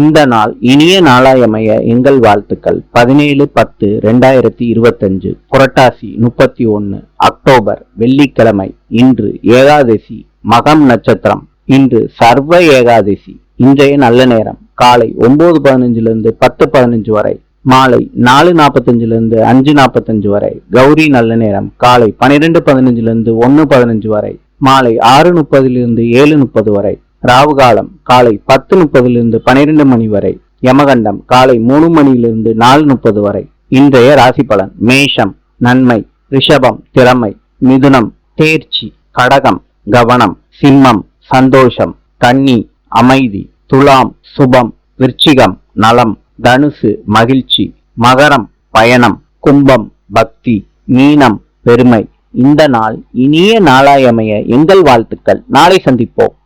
இந்த நாள் இனிய நாளாயமைய எங்கள் வாழ்த்துக்கள். பதினேழு பத்து ரெண்டாயிரத்தி இருபத்தஞ்சு புரட்டாசி முப்பத்தி ஒன்று அக்டோபர் வெள்ளிக்கிழமை இன்று ஏகாதசி மகம் நட்சத்திரம். இன்று சர்வ ஏகாதசி இன்றைய நல்ல நேரம். காலை ஒன்பது பதினஞ்சிலிருந்து பத்து பதினஞ்சு வரை மாலை நாலு நாற்பத்தஞ்சிலிருந்து அஞ்சு நாற்பத்தஞ்சு வரை கௌரி நல்ல நேரம். காலை பன்னிரெண்டு பதினஞ்சிலிருந்து ஒன்று பதினஞ்சு வரை மாலை ஆறு முப்பதிலிருந்து ஏழு முப்பது வரை. ராவு காலம் காலை பத்து முப்பதிலிருந்து பனிரெண்டு மணி வரை யமகண்டம் காலை மூணு மணியிலிருந்து நாலு முப்பது வரை. இன்றைய ராசி பலன் மேஷம் நன்மை ரிஷபம் திறமை மிதுனம் தேர்ச்சி கடகம் கவனம் சிம்மம் சந்தோஷம் கன்னி அமைதி துலாம் சுபம் விருச்சிகம் நலம் தனுசு மகிழ்ச்சி மகரம் பயணம் கும்பம் பக்தி மீனம் பெருமை. இந்த நாள் இனிய நாளாயமைய எங்கள் வாழ்த்துக்கள். நாளை சந்திப்போம்.